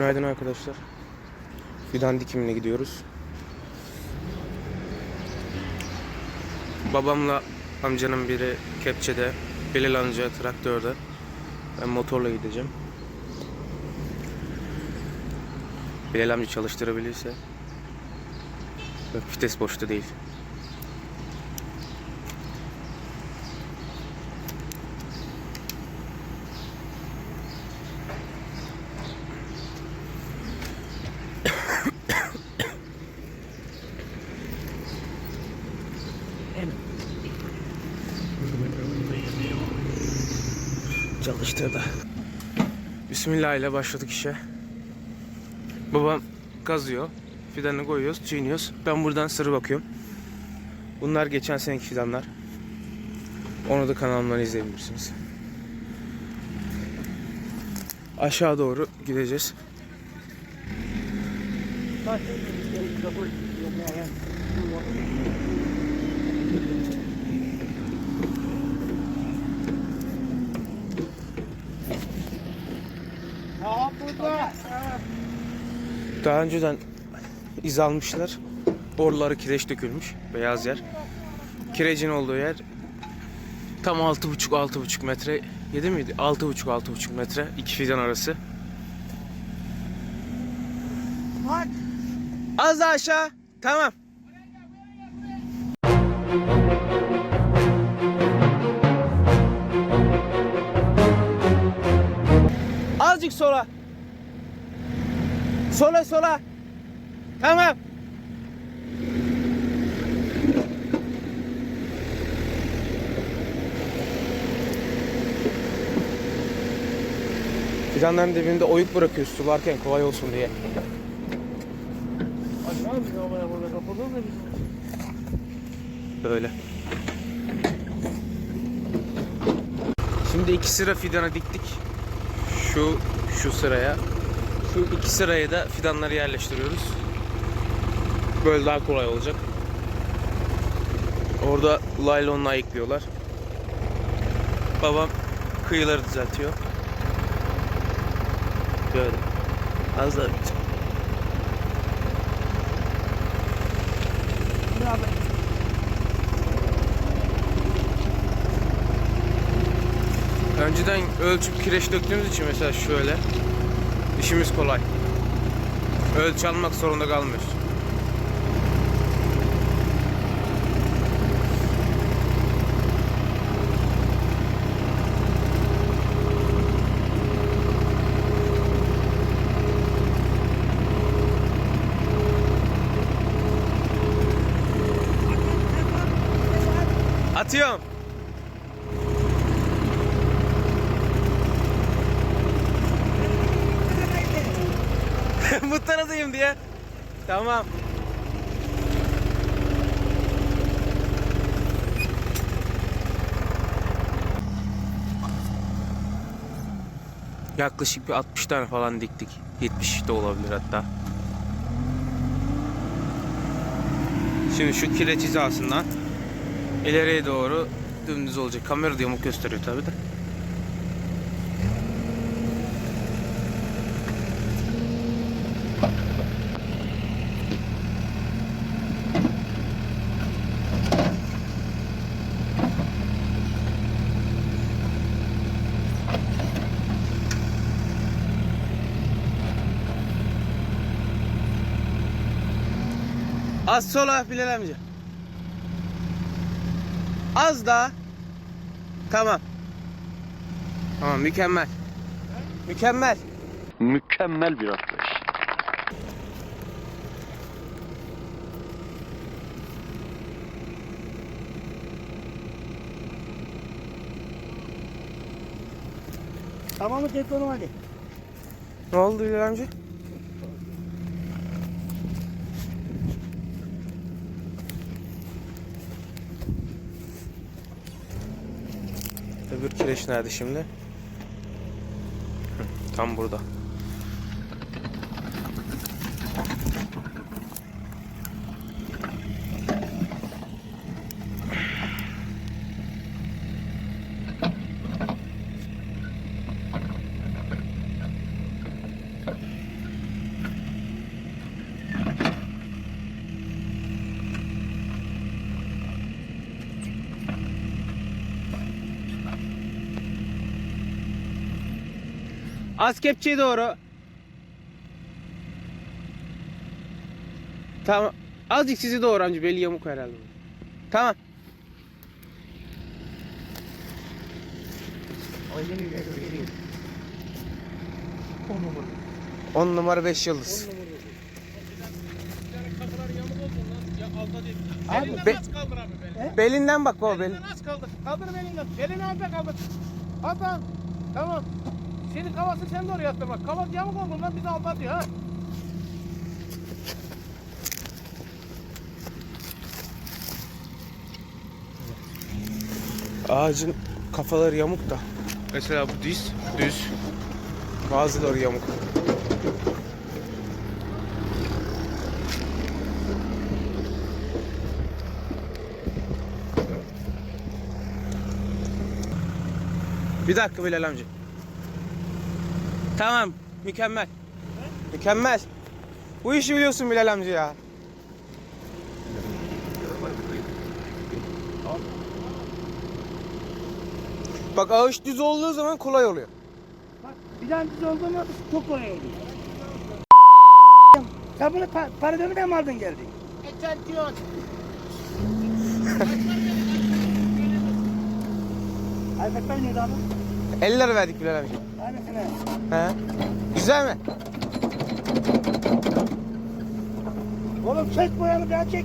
Günaydın arkadaşlar. Fidan dikimine gidiyoruz. Babamla amcanın biri kepçede, Bilal amca traktörde. Ben motorla gideceğim. Bilal amca çalıştırabilirse. Vites boşta değil. Çalıştırdı. Bismillah ile başladık işe. Babam kazıyor. Fidanını koyuyoruz, çiğniyoruz. Ben buradan sırrı bakıyorum. Bunlar geçen seneki fidanlar. Onu da kanalımdan izleyebilirsiniz. Aşağı doğru gideceğiz. Daha önceden iz almışlar. Boruları kireç dökülmüş. Beyaz yer. Kirecin olduğu yer tam 6,5-6,5 metre. 7 miydi? 6,5-6,5 metre. iki fidan arası. Az aşağı. Tamam. Azıcık sola. Sola sola. Tamam. Fidanların dibinde oyuk bırakıyoruz sularken kolay olsun diye. Böyle. Şimdi iki sıra fidanı diktik. Şu şu sıraya. Şu iki sıraya da fidanları yerleştiriyoruz. Böyle daha kolay olacak. Orada laylonla ayıklıyorlar. Babam kıyıları düzeltiyor. Böyle. Az daha bitecek. Önceden ölçüp kireç döktüğümüz için mesela şöyle işimiz kolay. Ölçü almak zorunda kalmıyoruz. Atıyorum. Bu taraftayım diye. Tamam. Yaklaşık bir 60 tane falan diktik. 70 de olabilir hatta. Şimdi şu kireç hizasından ileriye doğru dümdüz olacak. Kamera yamuk gösteriyor tabi de. Az sola Bilal amca. Az daha. Tamam. Tamam mükemmel. Mükemmel. Mükemmel bir atlayış. Tamam mı telefonum hadi. Ne oldu Bilal amca? Kireç nerede şimdi? Tam burada. Az kepçeye doğru. Tamam. Azıcık sizi doğru amca belli yamuk herhalde. Tamam. 10 numara 5 yıldız. Abi Be- Az kaldır abi beni. belinden bak baba belin. Belinden az kaldır. Kaldır belinden. Belini da kaldır. Lan. Tamam. Senin kafasını sen de oraya attır bak. Kafası yamuk oldu lan bizi aldatıyor ha. Ağacın kafaları yamuk da. Mesela bu düz, düz. Bazıları yamuk. Bir dakika Bilal amca. Tamam, mükemmel. Mükemmel. Bu işi biliyorsun Bilal amca ya. Bak ağaç düz olduğu zaman kolay oluyor. bak bir tane düz oldu mu çok kolay oluyor. Sen bunu pa para dönüme mi aldın geldin? Geçen diyor. Ayfetler neydi abi? 50 lira verdik Bilal amca. He. Güzel mi? Oğlum çek boyanı çek.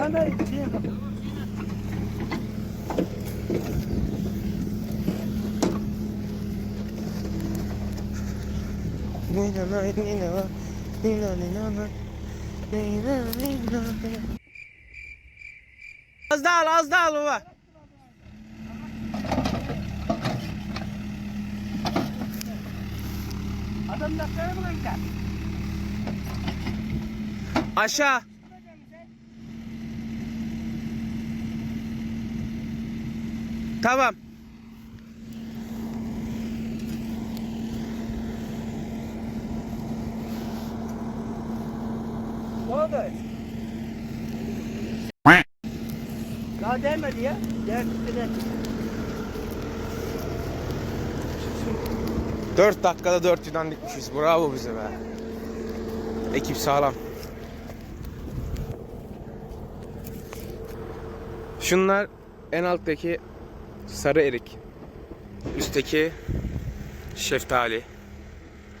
Ben yapayım. Nina nina nina Az daha al, az daha al baba. Adam gider? Aşağı. Tamam. Daha değmedi ya. Değer gitti 4 dakikada 4 yudan dikmişiz. Bravo bize be. Ekip sağlam. Şunlar en alttaki sarı erik. Üstteki şeftali.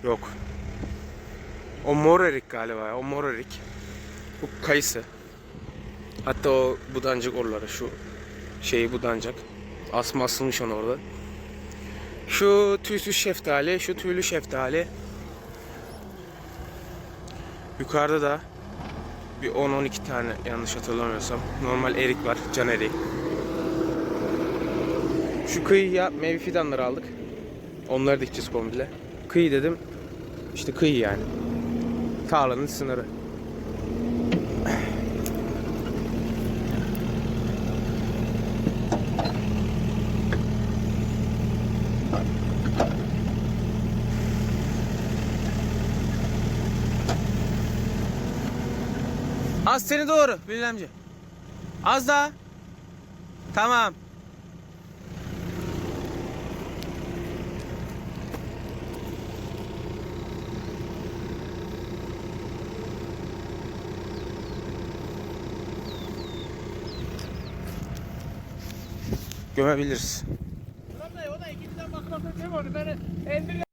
Yok. O mor erik galiba. O mor erik. Bu kayısı. Hatta o budancık oraları şu şeyi budancak. Asma asılmış onu orada. Şu tüysüz şeftali, şu tüylü şeftali. Yukarıda da bir 10-12 tane yanlış hatırlamıyorsam. Normal erik var, can erik. Şu kıyıya meyve fidanları aldık. Onları dikeceğiz komple. Kıyı dedim. İşte kıyı yani. Tarlanın sınırı. Az seni doğru Bilal amca. Az daha. Tamam. Gömebiliriz. Ulan o da ikinciden bakmasın kim onu beni eldir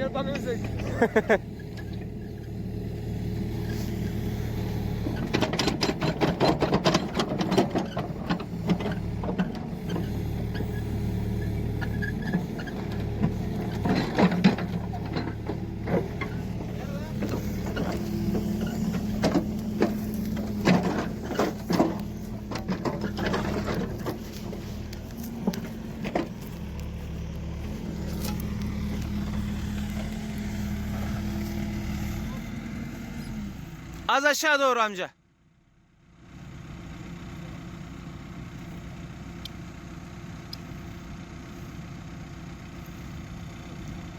gel bak Az aşağı doğru amca.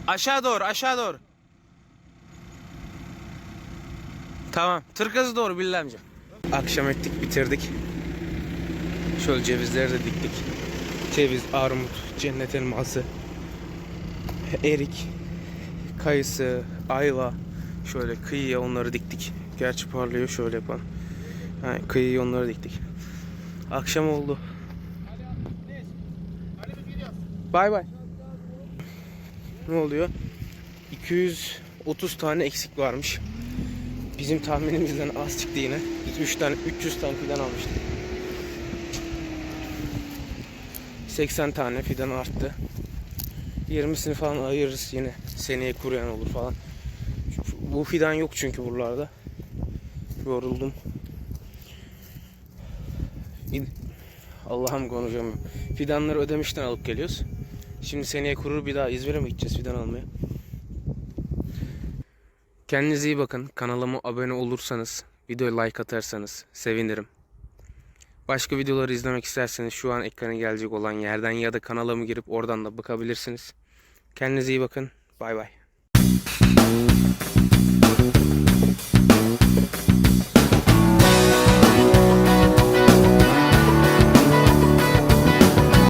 Aşağı doğru, aşağı doğru. Tamam. Tırkazı doğru Bilal amca. Akşam ettik, bitirdik. Şöyle cevizleri de diktik. Ceviz, armut, cennet elması, erik, kayısı, ayva. Şöyle kıyıya onları diktik. Gerçi parlıyor şöyle yapalım. Ha, kıyıya onları diktik. Akşam oldu. Bay bay. Ne oluyor? 230 tane eksik varmış. Bizim tahminimizden az çıktı yine. Biz 3 tane 300 tane fidan almıştık. 80 tane fidan arttı. 20'sini falan ayırırız yine. Seneye kuruyan olur falan. Bu fidan yok çünkü buralarda. Yoruldum. Allah'ım konuşamıyorum. Fidanları ödemişten alıp geliyoruz. Şimdi seneye kurur bir daha İzmir'e mi gideceğiz fidan almaya? Kendinize iyi bakın. Kanalıma abone olursanız, videoya like atarsanız sevinirim. Başka videoları izlemek isterseniz şu an ekrana gelecek olan yerden ya da kanalıma girip oradan da bakabilirsiniz. Kendinize iyi bakın. Bay bay.